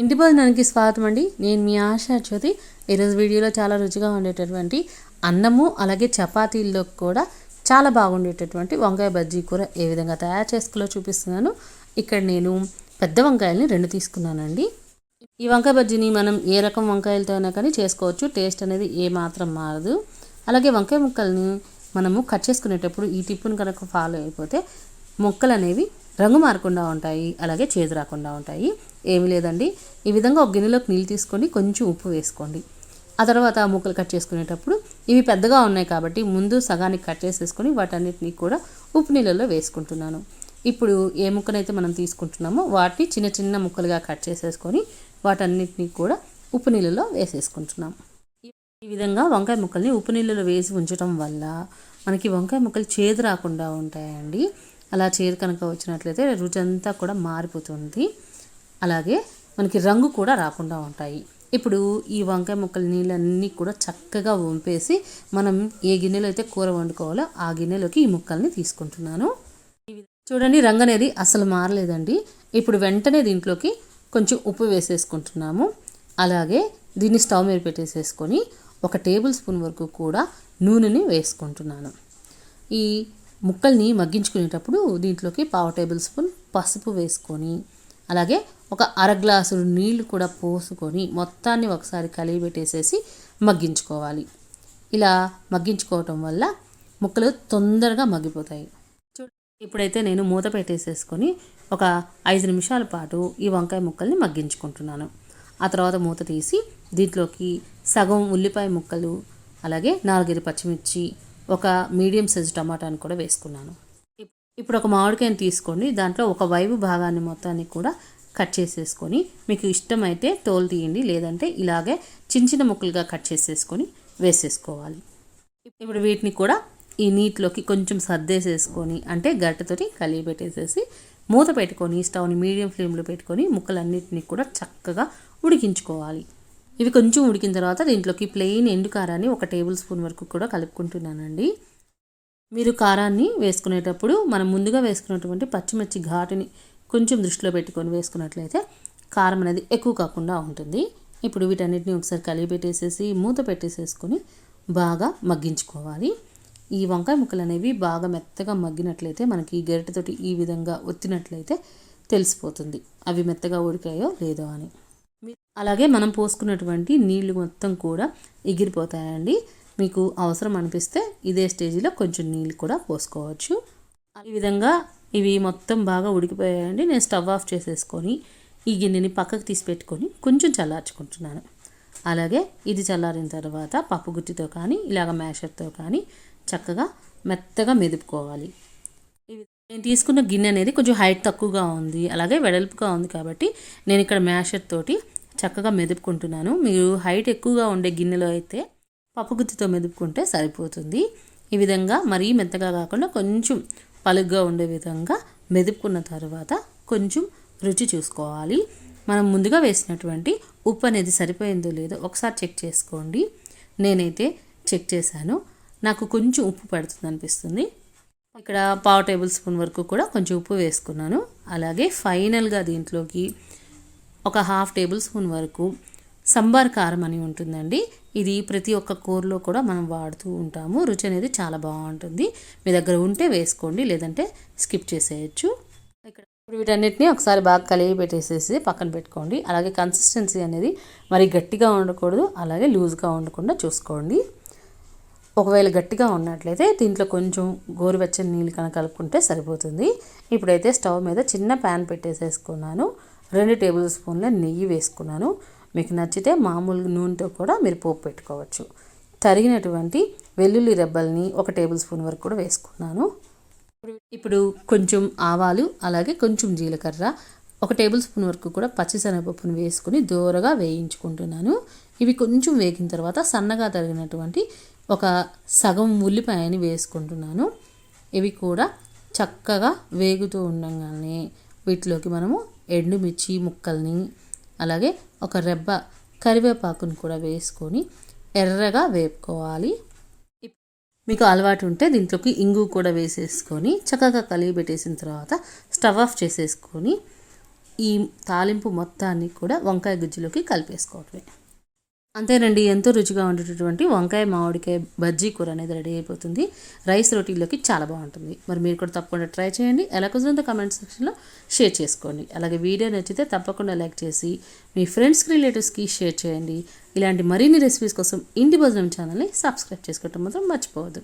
ఇంటి భోజనానికి స్వాగతం అండి. నేను మీ ఆశా జ్యోతి. ఈరోజు వీడియోలో చాలా రుచిగా ఉండేటటువంటి అన్నము అలాగే చపాతీల్లో కూడా చాలా బాగుండేటటువంటి వంకాయ బజ్జీ కూర ఏ విధంగా తయారు చేసుకోలో చూపిస్తున్నాను. ఇక్కడ నేను పెద్ద వంకాయల్ని రెండు తీసుకున్నానండి. ఈ వంకాయ బజ్జీని మనం ఏ రకం వంకాయలతో అయినా కానీ చేసుకోవచ్చు. టేస్ట్ అనేది ఏ మాత్రం మారదు. అలాగే వంకాయ ముక్కల్ని మనము కట్ చేసుకునేటప్పుడు ఈ టిప్పును కనుక ఫాలో అయిపోతే ముక్కలు అనేవి రంగు మారకుండా ఉంటాయి అలాగే చేదు రాకుండా ఉంటాయి. ఏమీ లేదండి. ఈ విధంగా ఒక గిన్నెలోకి నీళ్ళు తీసుకొని కొంచెం ఉప్పు వేసుకోండి. ఆ తర్వాత ముక్కలు కట్ చేసుకునేటప్పుడు ఇవి పెద్దగా ఉన్నాయి కాబట్టి ముందు సగానికి కట్ చేసేసుకొని వాటన్నిటిని కూడా ఉప్పు నీళ్ళలో వేసుకుంటున్నాను. ఇప్పుడు ఏ ముక్కనైతే మనం తీసుకుంటున్నామో వాటిని చిన్న చిన్న ముక్కలుగా కట్ చేసేసుకొని వాటన్నిటిని కూడా ఉప్పు నీళ్ళలో వేసేసుకుంటున్నాం. ఈ విధంగా వంకాయ ముక్కల్ని ఉప్పు నీళ్ళలో వేసి ఉంచడం వల్ల మనకి వంకాయ ముక్కలు చేదు రాకుండా ఉంటాయండి. అలా చేదు కనుక వచ్చినట్లయితే రుచి అంతా కూడా మారిపోతుంది. అలాగే మనకి రంగు కూడా రాకుండా ఉంటాయి. ఇప్పుడు ఈ వంకాయ ముక్కల నీళ్ళన్నీ కూడా చక్కగా వంపేసి మనం ఏ గిన్నెలో అయితే కూర వండుకోవాలో ఆ గిన్నెలోకి ఈ ముక్కల్ని తీసుకుంటున్నాను. చూడండి రంగు అనేది అసలు మారలేదండి. ఇప్పుడు వెంటనే దీంట్లోకి కొంచెం ఉప్పు వేసేసుకుంటున్నాము. అలాగే దీన్ని స్టవ్ మీద పెట్టేసేసుకొని ఒక టేబుల్ స్పూన్ వరకు కూడా నూనెని వేసుకుంటున్నాను. ఈ ముక్కల్ని మగ్గించుకునేటప్పుడు దీంట్లోకి పావు టేబుల్ స్పూన్ పసుపు వేసుకొని అలాగే ఒక అర గ్లాసు నీళ్ళు కూడా పోసుకొని మొత్తాన్ని ఒకసారి కలిగి పెట్టేసేసి మగ్గించుకోవాలి. ఇలా మగ్గించుకోవటం వల్ల ముక్కలు తొందరగా మగ్గిపోతాయి. ఇప్పుడైతే నేను మూత పెట్టేసేసుకొని ఒక ఐదు నిమిషాల పాటు ఈ వంకాయ ముక్కల్ని మగ్గించుకుంటున్నాను. ఆ తర్వాత మూత తీసి దీంట్లోకి సగం ఉల్లిపాయ ముక్కలు అలాగే నాలుగైదు పచ్చిమిర్చి ఒక మీడియం సైజు టమాటాని కూడా వేసుకున్నాను. ఇప్పుడు ఒక మామిడికాయని తీసుకోండి. దాంట్లో ఒక వైపు భాగాన్ని మొత్తాన్ని కూడా కట్ చేసేసుకొని మీకు ఇష్టమైతే తోలు తీయండి. లేదంటే ఇలాగే చిన్న చిన్న ముక్కలుగా కట్ చేసేసుకొని వేసేసుకోవాలి. ఇప్పుడు వీటిని కూడా ఈ నీటిలోకి కొంచెం సర్దేసేసుకొని అంటే గట్టతోటి కలిగి పెట్టేసేసి మూత పెట్టుకొని స్టవ్ని మీడియం ఫ్లేమ్లో పెట్టుకొని ముక్కలన్నిటిని కూడా చక్కగా ఉడికించుకోవాలి. ఇవి కొంచెం ఉడికిన తర్వాత దీంట్లోకి ప్లెయిన్ ఎండు కారాన్ని ఒక టేబుల్ స్పూన్ వరకు కూడా కలుపుకుంటున్నానండి. మీరు కారాన్ని వేసుకునేటప్పుడు మనం ముందుగా వేసుకున్నటువంటి పచ్చిమిర్చి ఘాటుని కొంచెం దృష్టిలో పెట్టుకొని వేసుకున్నట్లయితే కారం అనేది ఎక్కువ కాకుండా ఉంటుంది. ఇప్పుడు వీటన్నిటిని ఒకసారి కలిగి పెట్టేసేసి మూత పెట్టేసేసుకొని బాగా మగ్గించుకోవాలి. ఈ వంకాయ ముక్కలు అనేవి బాగా మెత్తగా మగ్గినట్లయితే మనకి గరిటెతోటి ఈ విధంగా ఒత్తినట్లయితే తెలిసిపోతుంది. అవి మెత్తగా ఉడికాయో లేదో అని. అలాగే మనం పోసుకున్నటువంటి నీళ్ళు మొత్తం కూడా ఎగిరిపోతాయండి. మీకు అవసరం అనిపిస్తే ఇదే స్టేజ్లో కొంచెం నీళ్ళు కూడా పోసుకోవచ్చు. ఈ విధంగా ఇవి మొత్తం బాగా ఉడికిపోయాయండి. నేను స్టవ్ ఆఫ్ చేసేసుకొని ఈ గిన్నెని పక్కకు తీసి పెట్టుకొని కొంచెం చల్లార్చుకుంటున్నాను. అలాగే ఇది చల్లారిన తర్వాత పప్పు గుత్తితో కానీ ఇలాగ మ్యాషర్తో కానీ చక్కగా మెత్తగా మెదుపుకోవాలి. నేను తీసుకున్న గిన్నె అనేది కొంచెం హైట్ తక్కువగా ఉంది. అలాగే వెడల్పుగా ఉంది కాబట్టి నేను ఇక్కడ మ్యాషర్ తోటి చక్కగా మెదుపుకుంటున్నాను. మీరు హైట్ ఎక్కువగా ఉండే గిన్నెలో అయితే పప్పు గుత్తితో మెదుపుకుంటే సరిపోతుంది. ఈ విధంగా మరీ మెత్తగా కాకుండా కొంచెం పలుగ్గా ఉండే విధంగా మెదుపుకున్న తర్వాత కొంచెం రుచి చూసుకోవాలి. మనం ముందుగా వేసినటువంటి ఉప్పు అనేది సరిపోయిందో లేదో ఒకసారి చెక్ చేసుకోండి. నేనైతే చెక్ చేశాను. నాకు కొంచెం ఉప్పు పడుతుంది అనిపిస్తుంది. ఇక్కడ పావు టేబుల్ స్పూన్ వరకు కూడా కొంచెం ఉప్పు వేసుకున్నాను. అలాగే ఫైనల్గా దీంట్లోకి ఒక హాఫ్ టేబుల్ స్పూన్ వరకు సంబార్ కారం అని ఉంటుందండి. ఇది ప్రతి ఒక్క కూరలో కూడా మనం వాడుతూ ఉంటాము. రుచి అనేది చాలా బాగుంటుంది. మీ దగ్గర ఉంటే వేసుకోండి లేదంటే స్కిప్ చేసేయచ్చు. ఇక్కడ వీటన్నిటిని ఒకసారి బాగా కలిగి పెట్టేసేసి పక్కన పెట్టుకోండి. అలాగే కన్సిస్టెన్సీ అనేది మరి గట్టిగా ఉండకూడదు అలాగే లూజ్గా ఉండకుండా చూసుకోండి. ఒకవేళ గట్టిగా ఉన్నట్లయితే దీంట్లో కొంచెం గోరువెచ్చని నీళ్ళు కనుక కలుపుకుంటే సరిపోతుంది. ఇప్పుడైతే స్టవ్ మీద చిన్న ప్యాన్ పెట్టేసేసుకున్నాను. రెండు టేబుల్ స్పూన్ల నెయ్యి వేసుకున్నాను. మీకు నచ్చితే మామూలు నూనెతో కూడా మీరు పోపు పెట్టుకోవచ్చు. తరిగినటువంటి వెల్లుల్లి రెబ్బల్ని ఒక టేబుల్ స్పూన్ వరకు కూడా వేసుకున్నాను. ఇప్పుడు కొంచెం ఆవాలు అలాగే కొంచెం జీలకర్ర ఒక టేబుల్ స్పూన్ వరకు కూడా పచ్చిశనగపప్పును వేసుకుని దూరగా వేయించుకుంటున్నాను. ఇవి కొంచెం వేగిన తర్వాత సన్నగా తరిగినటువంటి ఒక సగం ఉల్లిపాయని వేసుకుంటున్నాను. ఇవి కూడా చక్కగా వేగుతూ ఉండగానే వీటిలోకి మనము ఎండుమిర్చి ముక్కల్ని అలాగే ఒక రెబ్బ కరివేపాకును కూడా వేసుకొని ఎర్రగా వేపుకోవాలి. మీకు అలవాటు ఉంటే దీంట్లోకి ఇంగు కూడా వేసేసుకొని చక్కగా కలిగి పెట్టేసిన తర్వాత స్టవ్ ఆఫ్ చేసేసుకొని ఈ తాలింపు మొత్తాన్ని కూడా వంకాయ గుజ్జులోకి కలిపేసుకోవటమే. అంతేనండి ఎంతో రుచిగా ఉండేటటువంటి వంకాయ మామిడికాయ బజ్జీ కూర అనేది రెడీ అయిపోతుంది. రైస్ రోటీలోకి చాలా బాగుంటుంది. మరి మీరు కూడా తప్పకుండా ట్రై చేయండి. ఎలా కుదిరిందో కమెంట్ సెక్షన్లో షేర్ చేసుకోండి. అలాగే వీడియో నచ్చితే తప్పకుండా లైక్ చేసి మీ ఫ్రెండ్స్కి రిలేటివ్స్కి షేర్ చేయండి. ఇలాంటి మరిన్ని రెసిపీస్ కోసం ఇంటి భోజనం ఛానల్ని సబ్స్క్రైబ్ చేసుకోవటం మాత్రం మర్చిపోవద్దు.